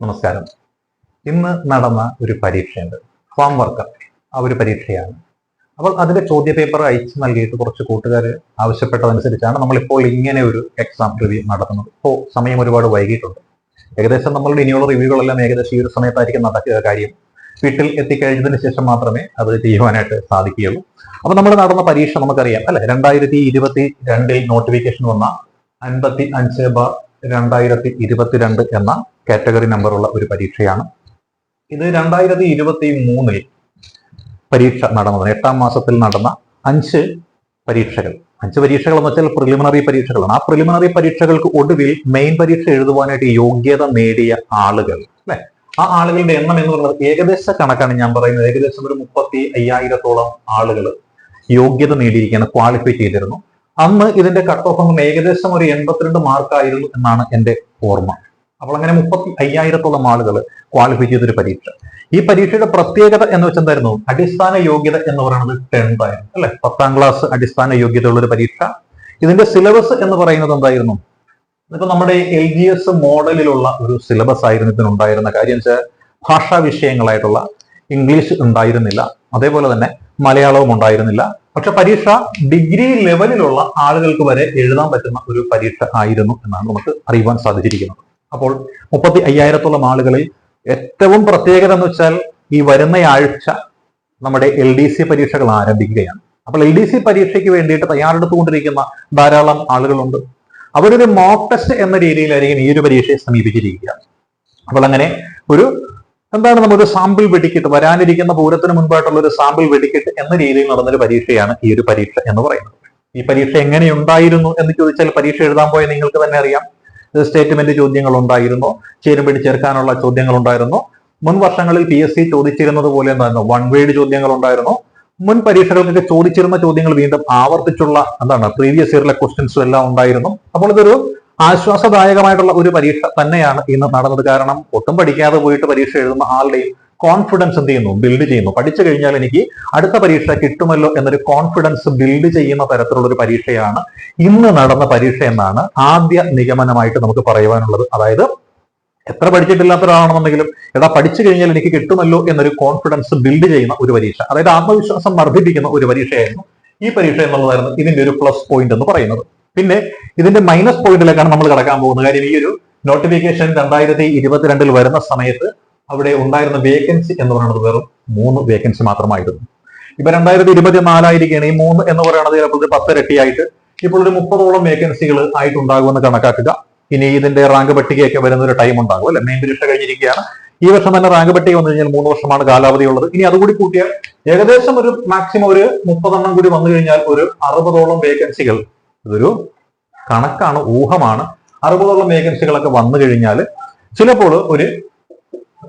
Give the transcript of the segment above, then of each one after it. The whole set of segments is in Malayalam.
നമസ്കാരം. ഇന്ന് നടന്ന ഒരു പരീക്ഷയുണ്ട്. ഫാം വർക്കർ ആ ഒരു പരീക്ഷയാണ്. അപ്പോൾ അതിന്റെ ചോദ്യ പേപ്പർ അയച്ചു നൽകിയിട്ട് കുറച്ച് കൂട്ടുകാർ ആവശ്യപ്പെട്ടതനുസരിച്ചാണ് നമ്മളിപ്പോൾ ഇങ്ങനെ ഒരു എക്സാം റിവ്യൂ നടത്തുന്നത്. ഇപ്പോൾ സമയം ഒരുപാട് വൈകിട്ടുണ്ട് ഏകദേശം നമ്മളുടെ ഇനിയുള്ള റിവ്യൂകളെല്ലാം ഏകദേശം ഈ ഒരു സമയത്തായിരിക്കും നടക്കുക കാര്യം. വീട്ടിൽ എത്തിക്കഴിഞ്ഞതിന് ശേഷം മാത്രമേ അത് ചെയ്യുവാനായിട്ട് സാധിക്കുകയുള്ളൂ. അപ്പൊ നമ്മൾ നടന്ന പരീക്ഷ നമുക്കറിയാം. അല്ലെ? രണ്ടായിരത്തി ഇരുപത്തി രണ്ടിൽ നോട്ടിഫിക്കേഷൻ വന്ന അൻപത്തി അഞ്ച് ബാർ രണ്ടായിരത്തി ഇരുപത്തിരണ്ട് എന്ന കാറ്റഗറി നമ്പറുള്ള ഒരു പരീക്ഷയാണ്. ഇത് രണ്ടായിരത്തി ഇരുപത്തി മൂന്നിൽ പരീക്ഷ നടന്നത് എട്ടാം മാസത്തിൽ നടന്ന അഞ്ച് പരീക്ഷകൾ. അഞ്ച് പരീക്ഷകൾ എന്ന് വെച്ചാൽ പ്രിലിമിനറി പരീക്ഷകളാണ്. ആ പ്രിലിമിനറി പരീക്ഷകൾക്ക് ഒടുവിൽ മെയിൻ പരീക്ഷ എഴുതുവാനായിട്ട് യോഗ്യത നേടിയ ആളുകൾ അല്ലെ? ആ ആളുകളുടെ എണ്ണം എന്ന് പറയുന്നത് ഏകദേശ കണക്കാണ് ഞാൻ പറയുന്നത്. ഏകദേശം ഒരു മുപ്പത്തി അയ്യായിരത്തോളം ആളുകൾ യോഗ്യത നേടിയിരിക്കുകയാണ് ക്വാളിഫൈ ചെയ്തിരുന്നു. അന്ന് ഇതിന്റെ കട്ട് ഓഫ് അംഗം ഏകദേശം ഒരു എൺപത്തിരണ്ട് മാർക്കായിരുന്നു എന്നാണ് എന്റെ ഓർമ്മ. അപ്പോൾ അങ്ങനെ മുപ്പത്തി അയ്യായിരത്തോളം ആളുകൾ ക്വാളിഫൈ ചെയ്തൊരു പരീക്ഷ. ഈ പരീക്ഷയുടെ പ്രത്യേകത എന്ന് വെച്ചാൽ എന്തായിരുന്നു? അടിസ്ഥാന യോഗ്യത എന്ന് പറയുന്നത് ടെൻത്ത് ആയിരുന്നു അല്ലെ? പത്താം ക്ലാസ് അടിസ്ഥാന യോഗ്യത ഉള്ള ഒരു പരീക്ഷ. ഇതിന്റെ സിലബസ് എന്ന് പറയുന്നത് എന്തായിരുന്നു? ഇപ്പൊ നമ്മുടെ എൽ ജി എസ് മോഡലിലുള്ള ഒരു സിലബസ് ആയിരുന്നു ഇതിനുണ്ടായിരുന്ന കാര്യം വെച്ചാൽ ഭാഷാ വിഷയങ്ങളായിട്ടുള്ള ഇംഗ്ലീഷ് ഉണ്ടായിരുന്നില്ല. അതേപോലെ തന്നെ മലയാളവും ഉണ്ടായിരുന്നില്ല. പക്ഷെ പരീക്ഷ ഡിഗ്രി ലെവലിലുള്ള ആളുകൾക്ക് വരെ എഴുതാൻ പറ്റുന്ന ഒരു പരീക്ഷ ആയിരുന്നു എന്നാണ് നമുക്ക് അറിയുവാൻ സാധിച്ചിരിക്കുന്നത്. അപ്പോൾ മുപ്പത്തി അയ്യായിരത്തോളം ആളുകളിൽ ഏറ്റവും പ്രത്യേകത എന്ന് വെച്ചാൽ ഈ വരുന്ന ആഴ്ച നമ്മുടെ എൽ ഡി സി പരീക്ഷകൾ ആരംഭിക്കുകയാണ്. അപ്പോൾ എൽ ഡി സി പരീക്ഷയ്ക്ക് വേണ്ടിയിട്ട് തയ്യാറെടുത്തുകൊണ്ടിരിക്കുന്ന ധാരാളം ആളുകളുണ്ട്. അവരൊരു മോക്ക് ടെസ്റ്റ് എന്ന രീതിയിലായിരിക്കും ഈ ഒരു പരീക്ഷയെ സമീപിച്ചിരിക്കുക. അപ്പോൾ അങ്ങനെ ഒരു എന്താണ് ഒരു സാമ്പിൾ വെടിക്കെട്ട്? വരാനിരിക്കുന്ന പൂരത്തിന് മുൻപായിട്ടുള്ള ഒരു സാമ്പിൾ വെടിക്കെട്ട് എന്ന രീതിയിൽ നടന്നൊരു പരീക്ഷയാണ് ഈ ഒരു പരീക്ഷ എന്ന് പറയുന്നത്. ഈ പരീക്ഷ എങ്ങനെ ഉണ്ടായിരുന്നു എന്ന് ചോദിച്ചാൽ പരീക്ഷ എഴുതാൻ പോയ നിങ്ങൾക്ക് തന്നെ അറിയാം. സ്റ്റേറ്റ്മെന്റ് ചോദ്യങ്ങൾ ഉണ്ടായിരുന്നു. ചേരുംപടി ചേർക്കാനുള്ള ചോദ്യങ്ങൾ ഉണ്ടായിരുന്നു. മുൻ വർഷങ്ങളിൽ പി എസ് സി ചോദിച്ചിരുന്നത് പോലെ എന്തായിരുന്നു? വൺ വേഡ് ചോദ്യങ്ങൾ ഉണ്ടായിരുന്നു. മുൻ പരീക്ഷകൾക്കൊക്കെ ചോദിച്ചിരുന്ന ചോദ്യങ്ങൾ വീണ്ടും ആവർത്തിച്ചുള്ള എന്താണ്? പ്രീവിയസ് ഇയറിലെ ക്വസ്റ്റ്യൻസും എല്ലാം ഉണ്ടായിരുന്നു. അപ്പോൾ ഇതൊരു ആശ്വാസദായകമായിട്ടുള്ള ഒരു പരീക്ഷ തന്നെയാണ് ഇന്ന് നടന്നത്. കാരണം ഒട്ടും പഠിക്കാതെ പോയിട്ട് പരീക്ഷ എഴുതുന്ന ആളുടെയും കോൺഫിഡൻസ് എന്ത് ചെയ്യുന്നു? ബിൽഡ് ചെയ്യുന്നു. പഠിച്ചു കഴിഞ്ഞാൽ എനിക്ക് അടുത്ത പരീക്ഷ കിട്ടുമല്ലോ എന്നൊരു കോൺഫിഡൻസ് ബിൽഡ് ചെയ്യുന്ന തരത്തിലുള്ള ഒരു പരീക്ഷയാണ് ഇന്ന് നടന്ന പരീക്ഷ എന്നാണ് ആദ്യ നിഗമനമായിട്ട് നമുക്ക് പറയുവാനുള്ളത്. അതായത് എത്ര പഠിച്ചിട്ടില്ലാത്ത ഒരാളാണെന്നുണ്ടെങ്കിലും എടാ പഠിച്ചു കഴിഞ്ഞാൽ എനിക്ക് കിട്ടുമല്ലോ എന്നൊരു കോൺഫിഡൻസ് ബിൽഡ് ചെയ്യുന്ന ഒരു പരീക്ഷ. അതായത് ആത്മവിശ്വാസം വർദ്ധിപ്പിക്കുന്ന ഒരു പരീക്ഷയായിരുന്നു ഈ പരീക്ഷ എന്നുള്ളതായിരുന്നു ഇതിന്റെ ഒരു പ്ലസ് പോയിന്റ് എന്ന് പറയുന്നത്. പിന്നെ ഇതിന്റെ മൈനസ് പോയിന്റിലേക്കാണ് നമ്മൾ കടക്കാൻ പോകുന്നത്. കാര്യം ഈ ഒരു നോട്ടിഫിക്കേഷൻ രണ്ടായിരത്തി ഇരുപത്തിരണ്ടിൽ വരുന്ന സമയത്ത് അവിടെ ഉണ്ടായിരുന്ന വേക്കൻസി എന്ന് പറയുന്നത് വെറും മൂന്ന് വേക്കൻസി മാത്രമായിരുന്നു. ഇപ്പൊ രണ്ടായിരത്തി ഇരുപത്തിനാലായിരിക്കുകയാണ്. ഈ മൂന്ന് എന്ന് പറയുന്നത് ചിലപ്പോൾ പത്തിരട്ടിയായിട്ട് ഇപ്പോൾ ഒരു മുപ്പതോളം വേക്കൻസികൾ ആയിട്ടുണ്ടാകുമെന്ന് കണക്കാക്കുക. ഇനി ഇതിന്റെ റാങ്ക് പട്ടികയൊക്കെ വരുന്ന ഒരു ടൈം ഉണ്ടാകും അല്ലെ? മെയിൻ പരീക്ഷ കഴിഞ്ഞിരിക്കുകയാണ്. ഈ വർഷം തന്നെ റാങ്ക് പട്ടിക വന്നു കഴിഞ്ഞാൽ മൂന്ന് വർഷമാണ് കാലാവധി ഉള്ളത്. ഇനി അതുകൂടി കൂട്ടിയാൽ ഏകദേശം ഒരു മാക്സിമം ഒരു മുപ്പതെണ്ണം കൂടി വന്നു കഴിഞ്ഞാൽ ഒരു അറുപതോളം വേക്കൻസികൾ ഇതൊരു കണക്കാണ് ഊഹമാണ്. അറുപതോളം വേക്കൻസികളൊക്കെ വന്നു കഴിഞ്ഞാൽ ചിലപ്പോൾ ഒരു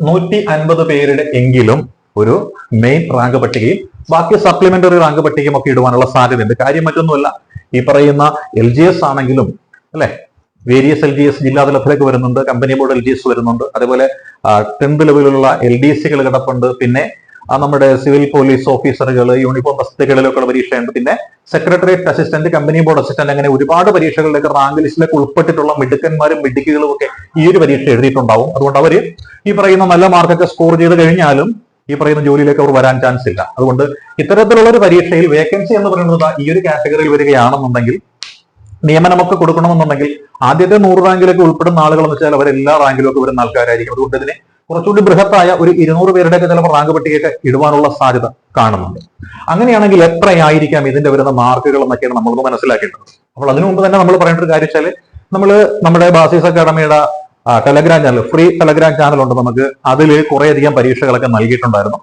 നൂറ്റി അൻപത് പേരുടെ എങ്കിലും ഒരു മെയിൻ റാങ്ക് പട്ടികയും ബാക്കി സപ്ലിമെന്ററി റാങ്ക് പട്ടികയും ഒക്കെ ഇടുവാനുള്ള സാധ്യതയുണ്ട്. കാര്യം മറ്റൊന്നുമല്ല ഈ പറയുന്ന എൽ ജി എസ് ആണെങ്കിലും അല്ലെ? വേരിയസ് എൽ ജി എസ് ജില്ലാ തലത്തിലേക്ക് വരുന്നുണ്ട് company board L G S വരുന്നുണ്ട്. അതേപോലെ ടെൻത്ത് ലെവലിലുള്ള എൽ ഡി സികൾ കിടപ്പുണ്ട്. പിന്നെ നമ്മുടെ സിവിൽ പോലീസ് ഓഫീസറുകൾ യൂണിഫോം തസ്തികകളിലൊക്കെയുള്ള പരീക്ഷയുണ്ട്. പിന്നെ secretariat assistant company board assistant അങ്ങനെ ഒരുപാട് പരീക്ഷകളിലേക്ക് റാങ്ക് ലിസ്റ്റിലേക്ക് ഉൾപ്പെട്ടിട്ടുള്ള മിടുക്കന്മാരും മിടുക്കുകളും ഒക്കെ ഈ ഒരു പരീക്ഷ എഴുതിയിട്ടുണ്ടാവും. അതുകൊണ്ട് അവർ ഈ പറയുന്ന നല്ല മാർക്കൊക്കെ സ്കോർ ചെയ്ത് കഴിഞ്ഞാലും ഈ പറയുന്ന ജോലിയിലേക്ക് അവർ വരാൻ ചാൻസ് ഇല്ല. അതുകൊണ്ട് ഇത്തരത്തിലുള്ള ഒരു പരീക്ഷയിൽ വേക്കൻസി എന്ന് പറയുന്നത് ഈ ഒരു കാറ്റഗറിയിൽ വരികയാണെന്നുണ്ടെങ്കിൽ നിയമനമൊക്കെ കൊടുക്കണമെന്നുണ്ടെങ്കിൽ ആദ്യത്തെ നൂറ് റാങ്കിലേക്ക് ഉൾപ്പെടുന്ന ആളുകൾ എന്ന് വെച്ചാൽ അവർ എല്ലാ റാങ്കിലൊക്കെ വരുന്ന ആൾക്കാരായിരിക്കും. അതുകൊണ്ട് ഇതിനെ കുറച്ചുകൂടി ബൃഹത്തായ ഒരു ഇരുന്നൂറ് പേരുടെയൊക്കെ ചിലപ്പോൾ റാങ്ക് പട്ടികയൊക്കെ ഇടുവാനുള്ള സാധ്യത കാണുന്നുണ്ട്. അങ്ങനെയാണെങ്കിൽ എത്രയായിരിക്കാം ഇതിന്റെ വരുന്ന മാർക്കുകൾ എന്നൊക്കെയാണ് നമ്മളൊന്ന് മനസ്സിലാക്കേണ്ടത്. അപ്പോൾ അതിനു മുമ്പ് തന്നെ നമ്മൾ പറയേണ്ട ഒരു കാര്യം വെച്ചാൽ നമ്മൾ നമ്മുടെ ബാസിസ് അക്കാഡമിയുടെ ടെലഗ്രാം ചാനൽ ഫ്രീ ടെലഗ്രാം ഉണ്ട് നമുക്ക്. അതിൽ കുറേയധികം പരീക്ഷകളൊക്കെ നൽകിയിട്ടുണ്ടായിരുന്നു.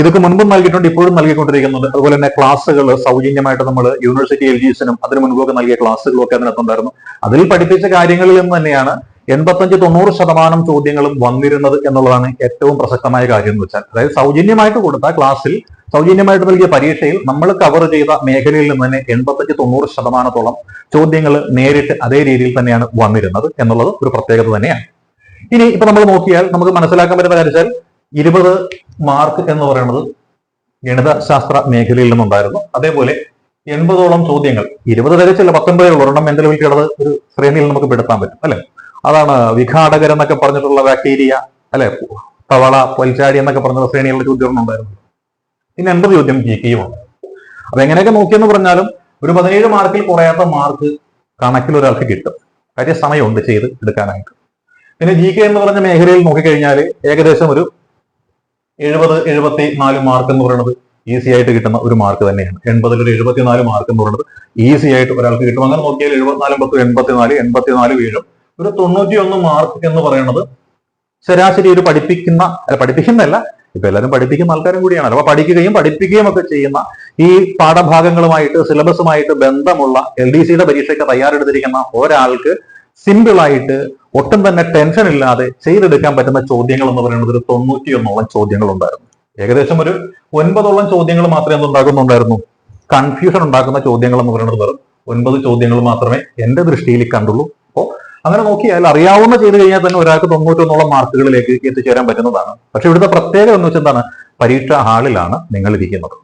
ഇതൊക്കെ മുൻപും നൽകിയിട്ടുണ്ട് ഇപ്പോഴും നൽകിക്കൊണ്ടിരിക്കുന്നുണ്ട് അതുപോലെ തന്നെ ക്ലാസ്സുകൾ സൗജന്യമായിട്ട് നമ്മൾ യൂണിവേഴ്സിറ്റി എൽ ജിസിനും അതിന് മുൻപൊക്കെ നൽകിയ ക്ലാസ്സുകളും ഒക്കെ അതിനകത്തുണ്ടായിരുന്നു. അതിൽ പഠിപ്പിച്ച കാര്യങ്ങളിൽ നിന്ന് തന്നെയാണ് എൺപത്തഞ്ച് തൊണ്ണൂറ് ശതമാനം ചോദ്യങ്ങളും വന്നിരുന്നത് എന്നുള്ളതാണ് ഏറ്റവും പ്രസക്തമായ കാര്യം എന്ന് വെച്ചാൽ. അതായത് സൗജന്യമായിട്ട് കൊടുത്ത ക്ലാസ്സിൽ സൗജന്യമായിട്ട് നൽകിയ പരീക്ഷയിൽ നമ്മൾ കവർ ചെയ്ത മേഖലയിൽ നിന്ന് തന്നെ എൺപത്തഞ്ച് തൊണ്ണൂറ് ശതമാനത്തോളം ചോദ്യങ്ങൾ നേരിട്ട് അതേ രീതിയിൽ തന്നെയാണ് വന്നിരുന്നത് എന്നുള്ളത് ഒരു പ്രത്യേകത തന്നെയാണ്. ഇനി ഇപ്പൊ നമ്മൾ നോക്കിയാൽ നമുക്ക് മനസ്സിലാക്കാൻ പറ്റുന്ന കാര്യം വെച്ചാൽ ഇരുപത് മാർക്ക് എന്ന് പറയുന്നത് ഗണിതശാസ്ത്ര മേഖലയിൽ നിന്നുണ്ടായിരുന്നു. അതേപോലെ എൺപതോളം ചോദ്യങ്ങൾ ഇരുപത് തികച്ചില്ല പത്തൊൻപതേ ഉള്ളൂ. ഒരെണ്ണം മെന്റൽ ഒരു ശ്രേണിയിൽ നമുക്ക് പെടുത്താൻ പറ്റും അല്ലെ? അതാണ് വിഘാടകർ എന്നൊക്കെ പറഞ്ഞിട്ടുള്ള ബാക്ടീരിയ അല്ലെ? തവള പൊൽച്ചാടി എന്നൊക്കെ പറഞ്ഞ ശ്രേണിയുള്ള ചോദ്യം ഉണ്ടായിരുന്നു പിന്നെ എൺപത് ചോദ്യം? ജി കെയുമാണ് അപ്പൊ എങ്ങനെയൊക്കെ നോക്കിയെന്ന് പറഞ്ഞാലും ഒരു പതിനേഴ് മാർക്കിൽ കുറയാത്ത മാർക്ക് കണക്കിൽ ഒരാൾക്ക് കിട്ടും. കാര്യ സമയമുണ്ട് ചെയ്ത് എടുക്കാനായിട്ട്. പിന്നെ ജി കെ എന്ന് പറഞ്ഞ മേഖലയിൽ നോക്കിക്കഴിഞ്ഞാൽ ഏകദേശം ഒരു എഴുപത് എഴുപത്തി നാല് മാർക്ക് എന്ന് പറയുന്നത് ഈസി ആയിട്ട് കിട്ടുന്ന ഒരു മാർക്ക് തന്നെയാണ്. എൺപതിൽ ഒരു എഴുപത്തിനാല് മാർക്ക് എന്ന് പറയുന്നത് ഈസി ആയിട്ട് ഒരാൾക്ക് കിട്ടും. അങ്ങനെ നോക്കിയാൽ എഴുപത്തിനാലും പത്ത് എൺപത്തിനാല് എൺപത്തിനാല് വീഴും. ഒരു തൊണ്ണൂറ്റി ഒന്ന് മാർക്ക് എന്ന് പറയുന്നത് ശരാശരി ഒരു പഠിപ്പിക്കുന്ന പഠിപ്പിക്കുന്നല്ല ഇപ്പൊ എല്ലാവരും പഠിപ്പിക്കുന്ന ആൾക്കാരും കൂടിയാണ്. അപ്പൊ പഠിക്കുകയും പഠിപ്പിക്കുകയും ഒക്കെ ചെയ്യുന്ന ഈ പാഠഭാഗങ്ങളുമായിട്ട് സിലബസുമായിട്ട് ബന്ധമുള്ള എൽ ഡി സിയുടെ പരീക്ഷയ്ക്ക് തയ്യാറെടുത്തിരിക്കുന്ന ഒരാൾക്ക് സിമ്പിൾ ആയിട്ട് ഒട്ടും തന്നെ ടെൻഷൻ ഇല്ലാതെ ചെയ്തെടുക്കാൻ പറ്റുന്ന ചോദ്യങ്ങൾ എന്ന് പറയുന്നത് ഒരു തൊണ്ണൂറ്റിയൊന്നോളം ചോദ്യങ്ങൾ ഉണ്ടായിരുന്നു. ഏകദേശം ഒരു ഒൻപതോളം ചോദ്യങ്ങൾ മാത്രമേ എന്തുണ്ടാക്കുന്നുണ്ടായിരുന്നു കൺഫ്യൂഷൻ ഉണ്ടാക്കുന്ന ചോദ്യങ്ങൾ എന്ന് പറയുന്നത് വെറും ഒൻപത് ചോദ്യങ്ങൾ മാത്രമേ എന്റെ ദൃഷ്ടിയിൽ കണ്ടുള്ളൂ. അങ്ങനെ നോക്കിയാൽ അറിയാവുന്ന ചെയ്ത് കഴിഞ്ഞാൽ തന്നെ ഒരാൾക്ക് തൊണ്ണൂറ്റൊന്നോളം മാർക്കുകളിലേക്ക് എത്തിച്ചേരാൻ പറ്റുന്നതാണ്. പക്ഷെ ഇവിടുത്തെ പ്രത്യേകത എന്ന് വെച്ചാൽ എന്താണ്? പരീക്ഷാ ഹാളിലാണ് നിങ്ങൾ ഇരിക്കുന്നത്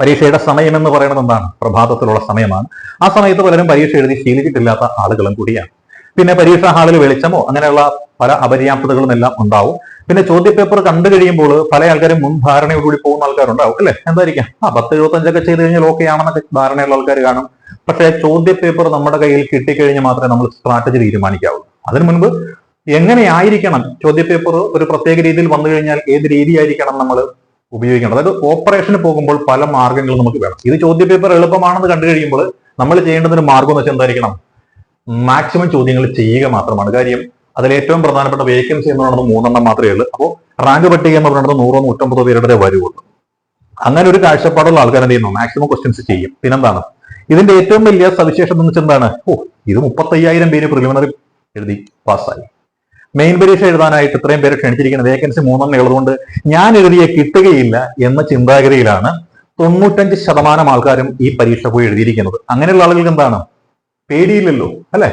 പരീക്ഷയുടെ സമയം എന്ന് പറയുന്നത് എന്താണ്? പ്രഭാതത്തിലുള്ള സമയമാണ്. ആ സമയത്ത് പലരും പരീക്ഷ എഴുതി ശീലിച്ചിട്ടില്ലാത്ത ആളുകളും കൂടിയാണ്. പിന്നെ പരീക്ഷാ ഹാളിൽ വെളിച്ചമോ അങ്ങനെയുള്ള പല അപര്യാപ്തതകളും എല്ലാം ഉണ്ടാവും. പിന്നെ ചോദ്യപേപ്പർ കണ്ടു കഴിയുമ്പോൾ പല ആൾക്കാരും മുൻധാരണയോടുകൂടി പോകുന്ന ആൾക്കാരുണ്ടാവും അല്ലെ? എന്തായിരിക്കാം? ആ പത്ത് എഴുപത്തഞ്ചൊക്കെ ചെയ്ത് കഴിഞ്ഞാൽ ഓക്കെ ആണെന്നൊക്കെ ധാരണയുള്ള ആൾക്കാർ കാണും. പക്ഷേ ചോദ്യപേപ്പർ നമ്മുടെ കയ്യിൽ കിട്ടിക്കഴിഞ്ഞ് മാത്രമേ നമ്മൾ സ്ട്രാറ്റജി തീരുമാനിക്കാവൂ അതിനു മുൻപ് എങ്ങനെയായിരിക്കണം ചോദ്യപേപ്പർ ഒരു പ്രത്യേക രീതിയിൽ വന്നു കഴിഞ്ഞാൽ ഏത് രീതിയായിരിക്കണം നമ്മൾ ഉപയോഗിക്കണം അതായത് ഓപ്പറേഷന് പോകുമ്പോൾ പല മാർഗങ്ങളും നമുക്ക് വേണം. ഇത് ചോദ്യപേപ്പർ എളുപ്പമാണെന്ന് കണ്ടു കഴിയുമ്പോൾ നമ്മൾ ചെയ്യേണ്ടതിന് മാർഗം എന്ന് വെച്ചാൽ എന്തായിരിക്കണം? മാക്സിമം ചോദ്യങ്ങൾ ചെയ്യുക മാത്രമാണ്. കാര്യം അതിൽ ഏറ്റവും പ്രധാനപ്പെട്ട വേക്കൻസി എന്ന് പറയുന്നത് മൂന്നെണ്ണം മാത്രമേ ഉള്ളൂ. അപ്പോൾ റാങ്ക് പട്ടിക എന്ന് പറയുന്നത് നൂറോ നൂറ്റമ്പതോ പേരുടെ വരുവുള്ളൂ അങ്ങനെ ഒരു കാഴ്ചപ്പാടുള്ള ആൾക്കാർ എന്ത് ചെയ്യുന്നു? മാക്സിമം ക്വസ്റ്റ്യൻസ് ചെയ്യും. പിന്നെന്താണ്? ഇതിന്റെ ഏറ്റവും വലിയ സവിശേഷത എന്ന് വെച്ചാൽ എന്താണ്? ഓ ഇത് മുപ്പത്തയ്യായിരം പേര് പ്രിലിമിനറി എഴുതി പാസ്സായി. മെയിൻ പരീക്ഷ എഴുതാനായിട്ട് ഇത്രയും പേര് ക്ഷണിച്ചിരിക്കുന്ന വേക്കൻസി മൂന്നെണ്ണം ഉള്ളതുകൊണ്ട് ഞാൻ എഴുതിയ കിട്ടുകയില്ല എന്ന ചിന്താഗതിയിലാണ് തൊണ്ണൂറ്റഞ്ച് ശതമാനം ആൾക്കാരും ഈ പരീക്ഷ പോയി എഴുതിയിരിക്കുന്നത്. അങ്ങനെയുള്ള ആളുകൾക്ക് എന്താണ്? പേടിയില്ലല്ലോ അല്ലെ?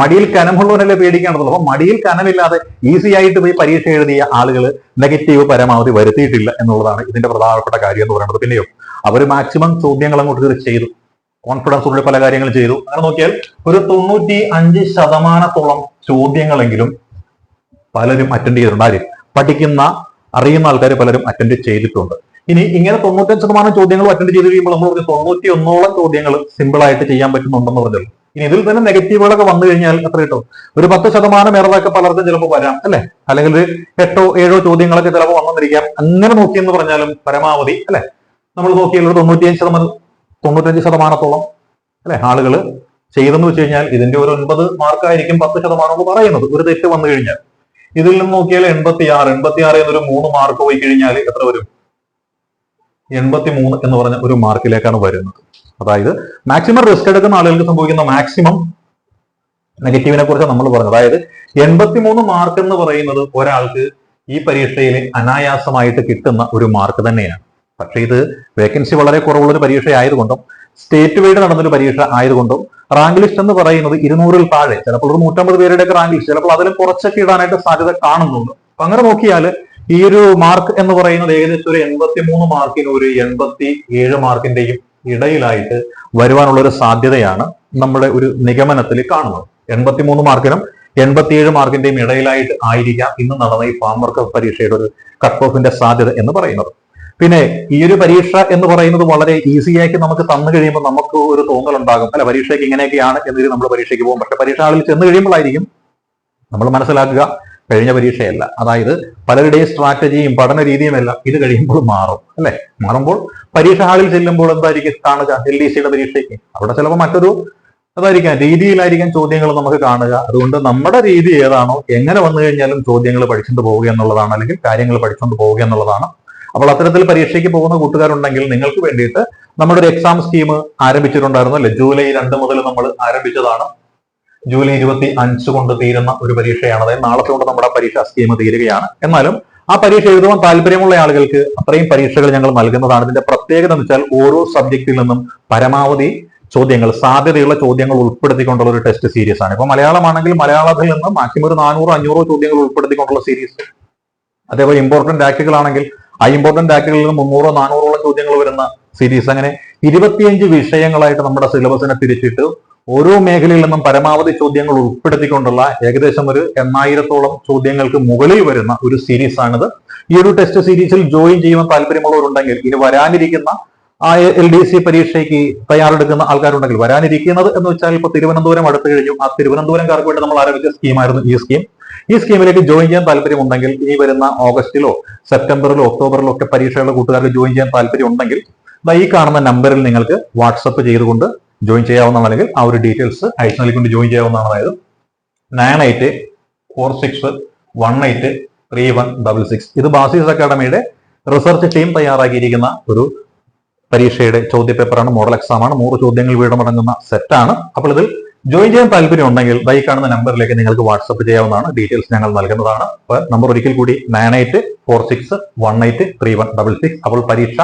മടിയിൽ കനമുള്ളവനല്ലേ പേടിക്കേണ്ടതുള്ളൂ അപ്പൊ മടിയിൽ കനമില്ലാതെ ഈസി ആയിട്ട് പോയി പരീക്ഷ എഴുതിയ ആളുകൾ നെഗറ്റീവ് പരമാവധി വരുത്തിയിട്ടില്ല എന്നുള്ളതാണ് ഇതിന്റെ പ്രധാനപ്പെട്ട കാര്യം എന്ന് പറയുന്നത്. പിന്നെയോ അവർ മാക്സിമം ചോദ്യങ്ങൾ അങ്ങോട്ട് ചെയ്തു. കോൺഫിഡൻസ് ഉള്ള പല കാര്യങ്ങളും ചെയ്തു. അങ്ങനെ നോക്കിയാൽ ഒരു തൊണ്ണൂറ്റി അഞ്ച് ശതമാനത്തോളം ചോദ്യങ്ങളെങ്കിലും പലരും അറ്റൻഡ് ചെയ്തിട്ടുണ്ട്. ആര്? പഠിക്കുന്ന അറിയുന്ന ആൾക്കാർ പലരും അറ്റൻഡ് ചെയ്തിട്ടുണ്ട്. ഇനി ഇങ്ങനെ തൊണ്ണൂറ്റഞ്ച് ശതമാനം ചോദ്യങ്ങൾ അറ്റൻഡ് ചെയ്ത് കഴിയുമ്പോൾ നമ്മൾ തൊണ്ണൂറ്റി ഒന്നോളം ചോദ്യങ്ങൾ സിമ്പിൾ ആയിട്ട് ചെയ്യാൻ പറ്റുന്നുണ്ടെന്ന് പറഞ്ഞല്ലോ. ഇനി ഇതിൽ തന്നെ നെഗറ്റീവുകളൊക്കെ വന്നു കഴിഞ്ഞാൽ എത്ര കിട്ടും? ഒരു പത്ത് ശതമാനം എററൊക്കെ പലർക്കും ചിലപ്പോൾ വരാം അല്ലെ? അല്ലെങ്കിൽ ഒരു എട്ടോ ഏഴോ ചോദ്യങ്ങളൊക്കെ ചിലപ്പോൾ വന്നിരിക്കാം അങ്ങനെ നോക്കിയെന്ന് പറഞ്ഞാലും പരമാവധി അല്ലെ? നമ്മൾ നോക്കിയാൽ ഒരു തൊണ്ണൂറ്റിയഞ്ച് ശതമാനം തൊണ്ണൂറ്റഞ്ച് ശതമാനത്തോളം അല്ലെ ആളുകൾ ചെയ്തെന്ന് വെച്ച് കഴിഞ്ഞാൽ ഇതിന്റെ ഒരു ഒൻപത് മാർക്കായിരിക്കും പത്ത് ശതമാനം എന്ന് പറയുന്നത് ഒരു തെറ്റ് വന്നു കഴിഞ്ഞാൽ. ഇതിൽ നിന്ന് നോക്കിയാൽ എൺപത്തി ആറ് എൺപത്തി ആറ് എന്നൊരു മൂന്ന് മാർക്ക് പോയി കഴിഞ്ഞാൽ എത്ര വരും? എൺപത്തി മൂന്ന് എന്ന് പറഞ്ഞ ഒരു മാർക്കിലേക്കാണ് വരുന്നത്. അതായത് മാക്സിമം റിസ്ക് എടുക്കുന്ന ആളുകൾക്ക് സംഭവിക്കുന്ന മാക്സിമം നെഗറ്റീവിനെ കുറിച്ച് നമ്മൾ പറഞ്ഞു. അതായത് എൺപത്തിമൂന്ന് മാർക്ക് എന്ന് പറയുന്നത് ഒരാൾക്ക് ഈ പരീക്ഷയിൽ അനായാസമായിട്ട് കിട്ടുന്ന ഒരു മാർക്ക് തന്നെയാണ്. പക്ഷേ ഇത് വേക്കൻസി വളരെ കുറവുള്ള ഒരു പരീക്ഷ ആയതുകൊണ്ടും സ്റ്റേറ്റ് വൈഡ് നടന്നൊരു പരീക്ഷ ആയതുകൊണ്ടും റാങ്ക് ലിസ്റ്റ് എന്ന് പറയുന്നത് ഇരുന്നൂറിൽ താഴെ ചിലപ്പോൾ ഒരു നൂറ്റമ്പത് പേരുടെ ഒക്കെ റാങ്ക് ലിസ്റ്റ് ചിലപ്പോൾ അതിലും കുറച്ചൊക്കെ ഇടാനായിട്ട് സാധ്യത കാണുന്നുണ്ട്. അപ്പൊ അങ്ങനെ നോക്കിയാൽ ഈ ഒരു മാർക്ക് എന്ന് പറയുന്നത് ഏകദേശം ഒരു എൺപത്തി മൂന്ന് മാർക്കിന് ഒരു എൺപത്തി ഏഴ് മാർക്കിന്റെയും ഇടയിലായിട്ട് വരുവാനുള്ള ഒരു സാധ്യതയാണ് നമ്മുടെ ഒരു നിഗമനത്തിൽ കാണുന്നത്. എൺപത്തി മൂന്ന് മാർക്കിനും എൺപത്തിയേഴ് മാർക്കിന്റെയും ഇടയിലായിട്ട് ആയിരിക്കാം ഇന്ന് നടന്ന ഈ ഫാം വർക്ക് പരീക്ഷയുടെ ഒരു കട്ട് ഓഫിന്റെ സാധ്യത എന്ന് പറയുന്നത്. പിന്നെ ഈ ഒരു പരീക്ഷ എന്ന് പറയുന്നത് വളരെ ഈസി ആയിട്ട് നമുക്ക് തന്നു കഴിയുമ്പോൾ നമുക്ക് ഒരു തോന്നലുണ്ടാകും അല്ല പരീക്ഷയ്ക്ക് ഇങ്ങനെയൊക്കെയാണ് എന്ന് നമ്മൾ പരീക്ഷയ്ക്ക് പോകും. പക്ഷെ പരീക്ഷ ആളിൽ ചെന്ന് കഴിയുമ്പോഴായിരിക്കും നമ്മൾ മനസ്സിലാക്കുക കഴിഞ്ഞ പരീക്ഷയല്ല. അതായത് പലരുടെയും സ്ട്രാറ്റജിയും പഠന രീതിയും എല്ലാം ഇത് കഴിയുമ്പോൾ മാറും. അല്ലെ? മാറുമ്പോൾ പരീക്ഷ ഹാളിൽ ചെല്ലുമ്പോൾ എന്തായിരിക്കും? കാണുക എൽ ഡി സിയുടെ പരീക്ഷയ്ക്ക്. അവിടെ ചിലപ്പോൾ മറ്റൊരു അതായിരിക്കാം രീതിയിലായിരിക്കാം ചോദ്യങ്ങൾ നമുക്ക് കാണുക. അതുകൊണ്ട് നമ്മുടെ രീതി ഏതാണോ എങ്ങനെ വന്നു കഴിഞ്ഞാലും ചോദ്യങ്ങൾ പഠിച്ചുകൊണ്ട് പോവുക എന്നുള്ളതാണ് അല്ലെങ്കിൽ കാര്യങ്ങൾ പഠിച്ചുകൊണ്ട് പോവുക എന്നുള്ളതാണ്. അപ്പോൾ അത്തരത്തിൽ പരീക്ഷയ്ക്ക് പോകുന്ന കൂട്ടുകാരുണ്ടെങ്കിൽ നിങ്ങൾക്ക് വേണ്ടിയിട്ട് നമ്മുടെ ഒരു എക്സാം സ്കീം ആരംഭിച്ചിട്ടുണ്ടായിരുന്നു. അല്ലെ? ജൂലൈ രണ്ട് മുതൽ നമ്മൾ ആരംഭിച്ചതാണ്. ജൂലൈ ഇരുപത്തി അഞ്ച് കൊണ്ട് തീരുന്ന ഒരു പരീക്ഷയാണ്. അതായത് നാളത്തെ കൊണ്ട് നമ്മുടെ പരീക്ഷാ സ്കീം തീരുകയാണ്. എന്നാലും ആ പരീക്ഷ എഴുതുവാൻ താല്പര്യമുള്ള ആളുകൾക്ക് അത്രയും പരീക്ഷകൾ ഞങ്ങൾ നൽകുന്നതാണ്. ഇതിന്റെ പ്രത്യേകത എന്ന് വെച്ചാൽ ഓരോ സബ്ജക്റ്റിൽ നിന്നും പരമാവധി ചോദ്യങ്ങൾ സാധ്യതയുള്ള ചോദ്യങ്ങൾ ഉൾപ്പെടുത്തിക്കൊണ്ടുള്ള ഒരു ടെസ്റ്റ് സീരീസ് ആണ്. ഇപ്പൊ മലയാളമാണെങ്കിൽ മലയാളത്തിൽ നിന്ന് മാക്സിമം ഒരു നാനൂറോ അഞ്ഞൂറോ ചോദ്യങ്ങൾ ഉൾപ്പെടുത്തിക്കൊണ്ടുള്ള സീരീസ് അതേപോലെ ഇമ്പോർട്ടന്റ് ആക്ടുകളാണെങ്കിൽ ആ ഇമ്പോർട്ടന്റ് ആക്കുകളിൽ നിന്ന് മുന്നൂറോ നാനൂറോളം ചോദ്യങ്ങൾ വരുന്ന സീരീസ് അങ്ങനെ ഇരുപത്തിയഞ്ച് വിഷയങ്ങളായിട്ട് നമ്മുടെ സിലബസിനെ തിരിച്ചിട്ട് ഓരോ മേഖലയിൽ നിന്നും പരമാവധി ചോദ്യങ്ങൾ ഉൾപ്പെടുത്തിക്കൊണ്ടുള്ള ഏകദേശം ഒരു എണ്ണായിരത്തോളം ചോദ്യങ്ങൾക്ക് മുകളിൽ വരുന്ന ഒരു സീരീസ് ആണിത്. ഈ ഒരു ടെസ്റ്റ് സീരീസിൽ ജോയിൻ ചെയ്യുവാൻ താല്പര്യമുള്ളവരുണ്ടെങ്കിൽ ഇനി വരാനിരിക്കുന്ന ആ എൽ ഡി സി പരീക്ഷയ്ക്ക് തയ്യാറെടുക്കുന്ന ആൾക്കാരുണ്ടെങ്കിൽ വരാനിരിക്കുന്നത് എന്ന് വെച്ചാൽ ഇപ്പൊ തിരുവനന്തപുരം അടുത്ത് കഴിഞ്ഞു. ആ തിരുവനന്തപുരംകാർക്ക് വേണ്ടി നമ്മൾ ആരംഭിച്ച സ്കീമായിരുന്നു ഈ സ്കീം ഈ സ്കീമിലേക്ക് ജോയിൻ ചെയ്യാൻ താല്പര്യമുണ്ടെങ്കിൽ ഇനി വരുന്ന ഓഗസ്റ്റിലോ സെപ്റ്റംബറിലോ ഒക്ടോബറിലോ ഒക്കെ പരീക്ഷകളുടെ കൂട്ടുകാർക്ക് ജോയിൻ ചെയ്യാൻ താല്പര്യം ഉണ്ടെങ്കിൽ ഈ കാണുന്ന നമ്പറിൽ നിങ്ങൾക്ക് വാട്സപ്പ് ചെയ്തുകൊണ്ട് ജോയിൻ ചെയ്യാവുന്നതാണ് അല്ലെങ്കിൽ ആ ഒരു ഡീറ്റെയിൽസ് ഐസ് നൽകിക്കൊണ്ട് ജോയിൻ ചെയ്യാവുന്നതാണ് അതായത് nine eight four six one eight three one double six ഇത് ബാസീസ് അക്കാഡമിയുടെ റിസർച്ച് ടീം തയ്യാറാക്കിയിരിക്കുന്ന ഒരു പരീക്ഷയുടെ ചോദ്യ പേപ്പറാണ് മോഡൽ എക്സാം ആണ്. നൂറ് ചോദ്യങ്ങൾ വീതമടങ്ങുന്ന സെറ്റാണ് അപ്പോൾ ഇതിൽ ജോയിൻ ചെയ്യാൻ താല്പര്യം ഉണ്ടെങ്കിൽ ബൈ കാണുന്ന നമ്പറിലേക്ക് നിങ്ങൾക്ക് വാട്സപ്പ് ചെയ്യാവുന്നതാണ്. ഡീറ്റെയിൽസ് ഞങ്ങൾ നൽകുന്നതാണ്. നമ്പർ ഒരിക്കൽ കൂടി nine eight four six one eight three one double six അപ്പോൾ പരീക്ഷ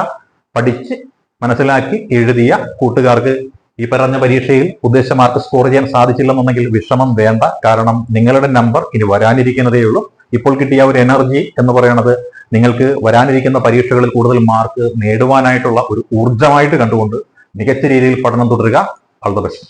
പഠിച്ച് മനസ്സിലാക്കി എഴുതിയ കൂട്ടുകാർക്ക് ഈ പറഞ്ഞ പരീക്ഷയിൽ ഉദ്ദേശ മാർക്ക് സ്കോർ ചെയ്യാൻ സാധിച്ചില്ലെന്നുണ്ടെങ്കിൽ വിഷമം വേണ്ട. കാരണം നിങ്ങളുടെ നമ്പർ ഇനി വരാനിരിക്കുന്നതേ ഉള്ളൂ. ഇപ്പോൾ കിട്ടിയ ഒരു എനർജി എന്ന് പറയുന്നത് നിങ്ങൾക്ക് വരാനിരിക്കുന്ന പരീക്ഷകളിൽ കൂടുതൽ മാർക്ക് നേടുവാനായിട്ടുള്ള ഒരു ഊർജമായിട്ട് കണ്ടുകൊണ്ട് മികച്ച രീതിയിൽ പഠനം തുടരുക. All the best